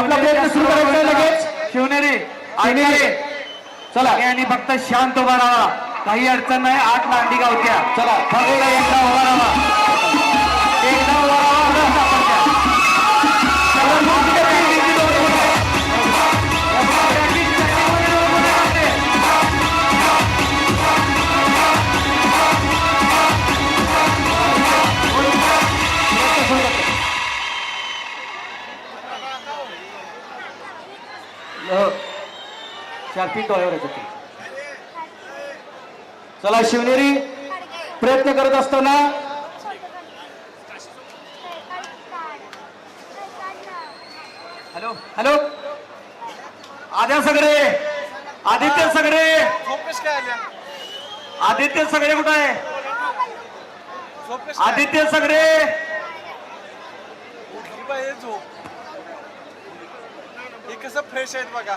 आपला प्रयत्न सुरू करायचा लगेच. शिवनेरी शिवनेरी. चला. आणि फक्त शांत उभा राहा. काही अडचण नाही आठ लांडी गावत्या. चला. फक्त एकदा उभा राहा. चार डोळ्यावर चला शिवनेरी प्रयत्न करत असताना हॅलो हॅलो. आद्या सगळे आदित्य सगळे. आदित्य सगळे कुठं आहे? आदित्य सगळे. हे कसं फ्रेश आहेत बघा.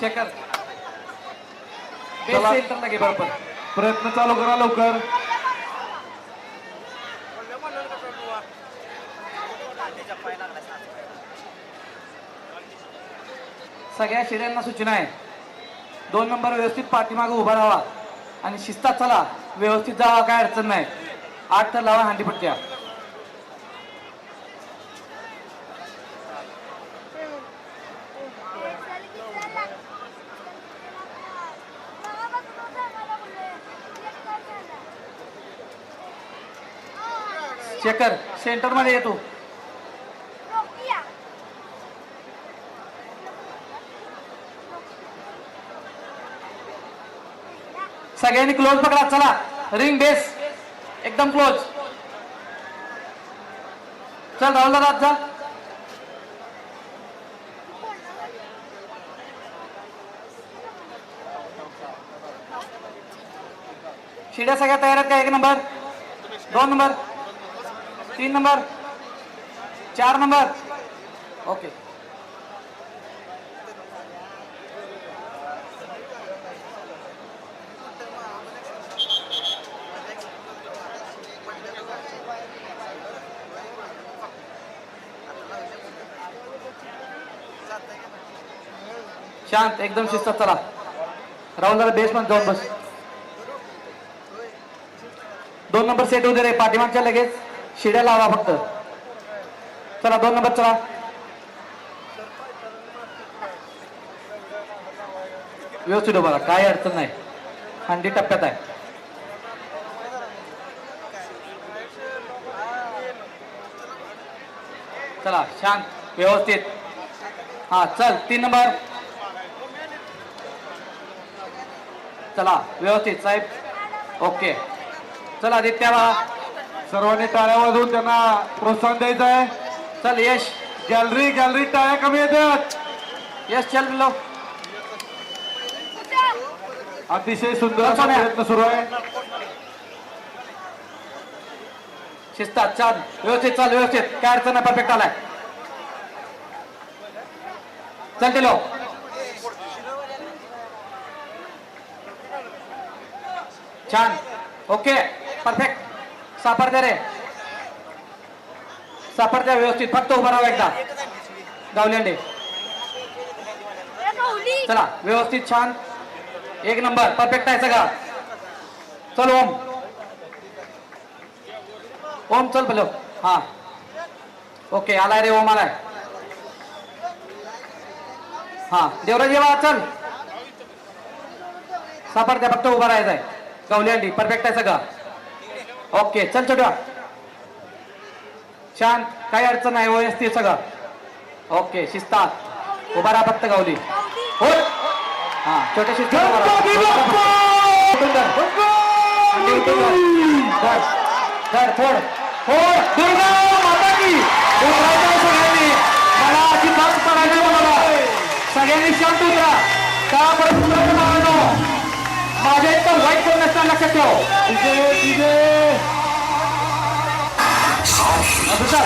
चला. सेंटरला घे बरोबर प्रयत्न चालू करा लवकर. सगळ्या शेड्यांना सूचना आहे. दोन नंबर व्यवस्थित पाठीमागे उभा राहा आणि शिस्तात चला. व्यवस्थित जावा काय अडचण नाही. आठ तर लावा हांडीपट्ट्या शेखर सेंटरमध्ये येतो सगळ्यांनी क्लोज पकडा चला. रिंग बेस एकदम क्लोज चल राहुल दादा जा शिड्या सगळ्या तयार आहेत का? एक नंबर. दोन नंबर. तीन नंबर। चार नंबर। ओके। शांत, एकदम शिस्तात चला। राहुल दादा बेस मध्ये जाऊन बस. दोन नंबर सेट दे रे पाठीमागच्या लगेच. शिड्या लावा फक्त. चला दोन नंबर चला. व्यवस्थित उभा काय काही अडचण नाही. हंडी टप्प्यात आहे. चला शांत व्यवस्थित. हा चल तीन नंबर. चला व्यवस्थित साहेब. ओके. चला आदित्य बा सर्वांनी टाळ्या वाजवून त्यांना प्रोत्साहन द्यायचं आहे. चल यश. गॅलरी गॅलरी टाळ्या कमी येतात. यश चल लो. अतिशय सुंदर असा प्रयत्न सुरू आहे. शिस्तात छान व्यवस्थित चाल व्यवस्थित. काय अडचण नाही परफेक्ट आलाय. चल दिलो छान. ओके परफेक्ट सापडते रे. सापडते व्यवस्थित. फक्त उभा राहा एकदा. गावलेंडे. चला व्यवस्थित छान. एक नंबर. परफेक्ट आहे सगळा. चल ओम. ओम चल बोलो. हा. ओके आलाय रे ओम आलाय. हा. देवराज येवा चल. सापडत्या फक्त उभा राहायचंय. गवली अंडी परफेक्ट आहे सगळं. ओके चल छोट्या. शांत काही अडचण नाही व्यवस्थित सगळं. ओके शिस्तात. उभा राहा फक्त गावली. हो हा छोट्या धर. धर फोड फोड दुर्गा माता की सगळ्यांनी. मला पडायचं मला सगळ्यांनी शांत उतरा. का परत उतरायचं मारायचं माझ्या इथं वाईट कोण नसताना लक्षात ठेव तिथे तिथे असं चल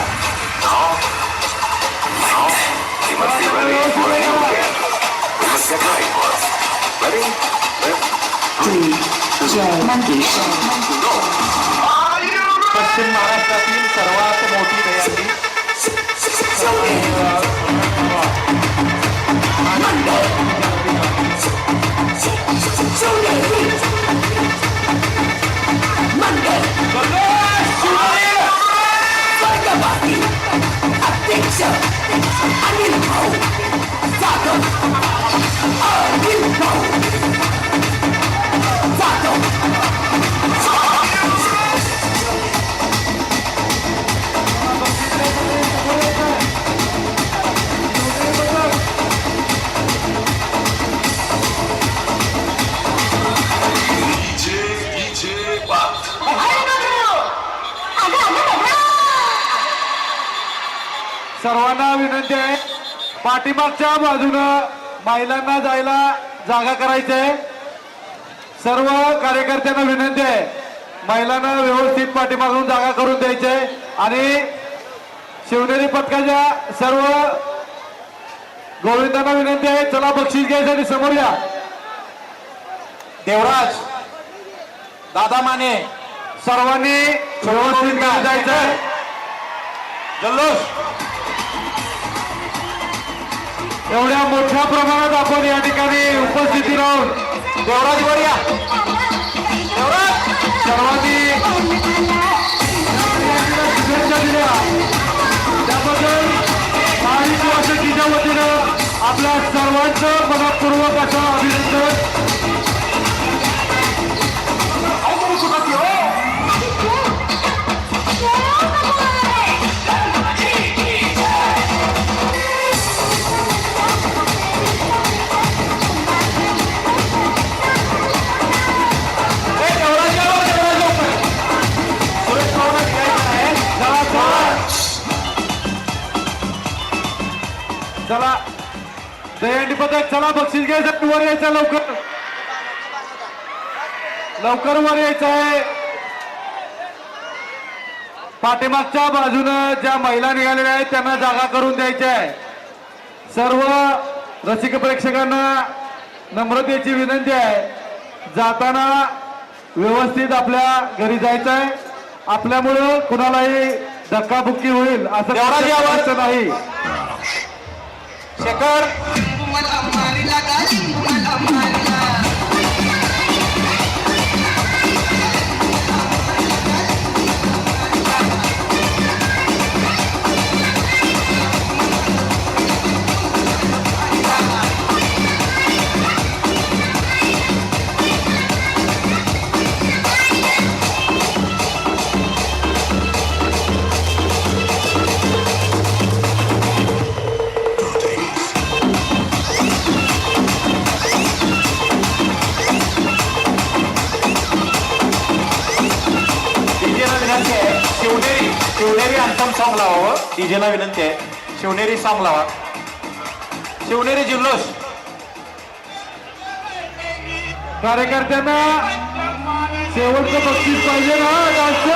सर्वांना विनंती आहे. पाठीमागच्या बाजूनं महिलांना जायला जागा करायची सर्व कार्यकर्त्यांना विनंती आहे. महिलांना व्यवस्थित पाठीमागून जागा करून द्यायची आणि शिवनेरी पथकाच्या सर्व गोविंदांना विनंती आहे चला बक्षीस घ्यायसाठी समोर या. देवराज दादा माने सर्वांनी व्यवस्थित जायचं जल्लोष. एवढ्या मोठ्या प्रमाणात आपण या ठिकाणी उपस्थिती राहून देवराज वर या सर्वांनी शुभेच्छा दिल्या. त्याबद्दल महाराष्ट्र वाशिकीच्या वतीनं आपल्या सर्वांचं मनपूर्वक असं अभिनंदन. पथक चला बक्षीस घ्यायचं वर यायचं लवकर. लवकर वर यायचं आहे. पाठीमागच्या बाजूनं ज्या महिला निघालेल्या आहेत त्यांना जागा करून द्यायची आहे. सर्व रसिक प्रेक्षकांना नम्रतेची विनंती आहे. जाताना व्यवस्थित आपल्या घरी जायचं आहे. आपल्यामुळं कुणालाही धक्काबुक्की होईल असं नाही. शेखर डीजेला विनंती आहे शिवनेरी सॉंग लावा शिवनेरी जिल्लोष कार्यकर्त्यांना शेवटचं बक्षीस पाहिजे ना जास्त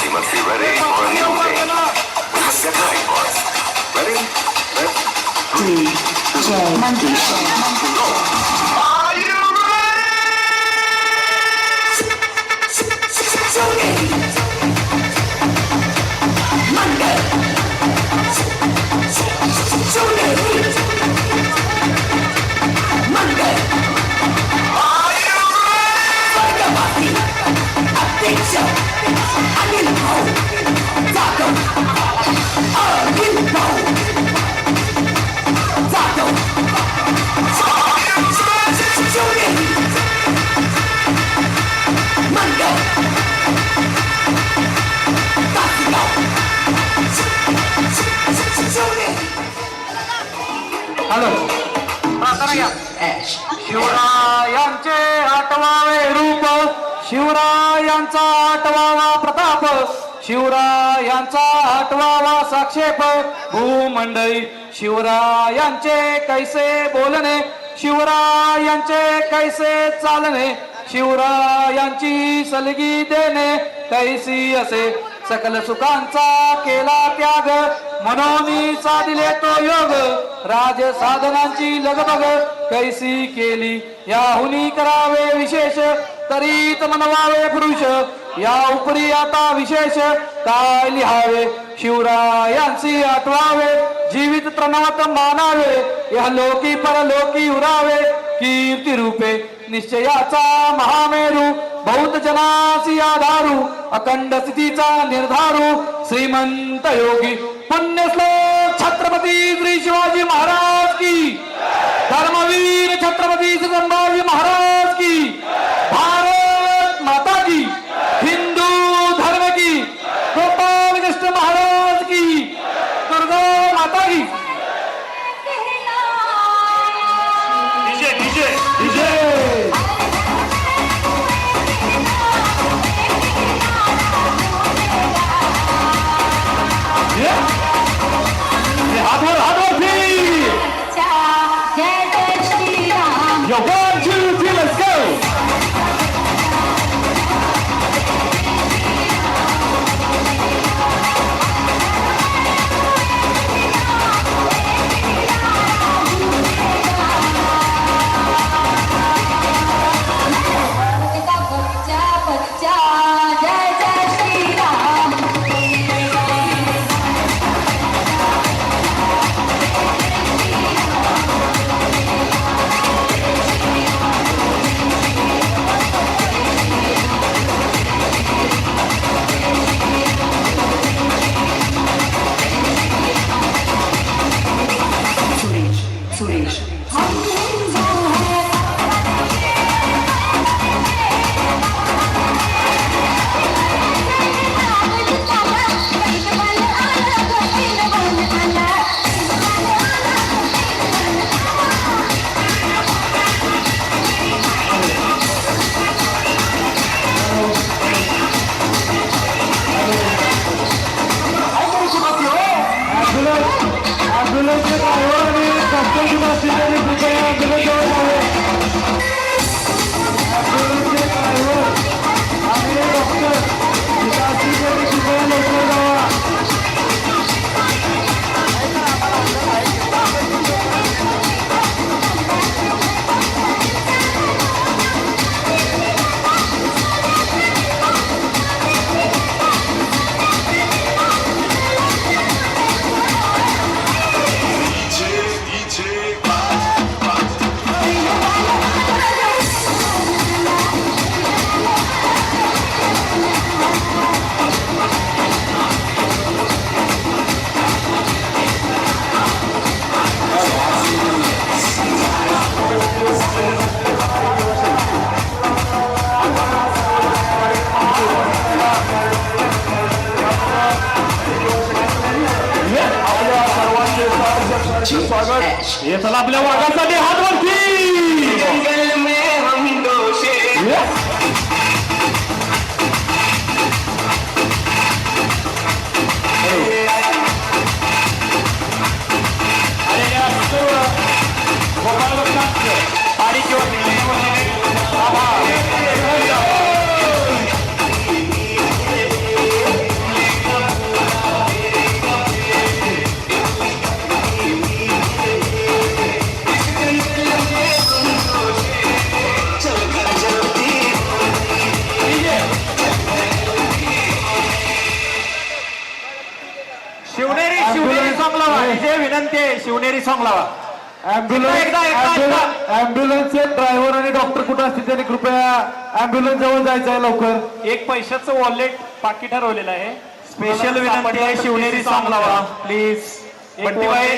They must be ready for a new thing. We must get right, boys. Ready? Let's Are you hello शिवरायांचा आठवावा प्रताप शिवरायांचा आठवावा साक्षेप. भूमंडळी शिवरायांचे कैसे बोलणे? शिवरायांचे कैसे चालणे? शिवरायांची सलगी देणे कैसी असे? सकल सुखांचा केला त्याग मनोनी साधिले तो योग. राज साधनांची लगबग कैसी केली? याहुनी करावे विशेष. तरीत मनवावे पुरुष या उपरी आता विशेष काय लिहावे? शिवरायांची आठवावे जीवित प्रणवत मानावे या लोकी परलोकी उरावे कीर्ती रूपे निश्चयाचा महामेरू बहुत जनासी आधारू अखंड स्थितीचा निर्धारू श्रीमंत योगी पुण्यश्लोक छत्रपती श्री शिवाजी महाराज की। धर्मवीर छत्रपती श्री संभाजी महाराज surejo. शिवनेरी शिवनेरी सॉंग लावा. इथे विनंती आहे शिवनेरी सॉंग लावा. एकदा, एकदा, ड्रायव्हर आणि डॉक्टर कुठे असतील त्यांनी कृपया ऍम्ब्युलन्स जवळ जायचं आहे लवकर. एक पैशाचं वॉलेट पाकिट ठरवलेलं आहे. स्पेशल विनंती आहे शिवनेरी सॉंग लावा. प्लीज बंटीबाई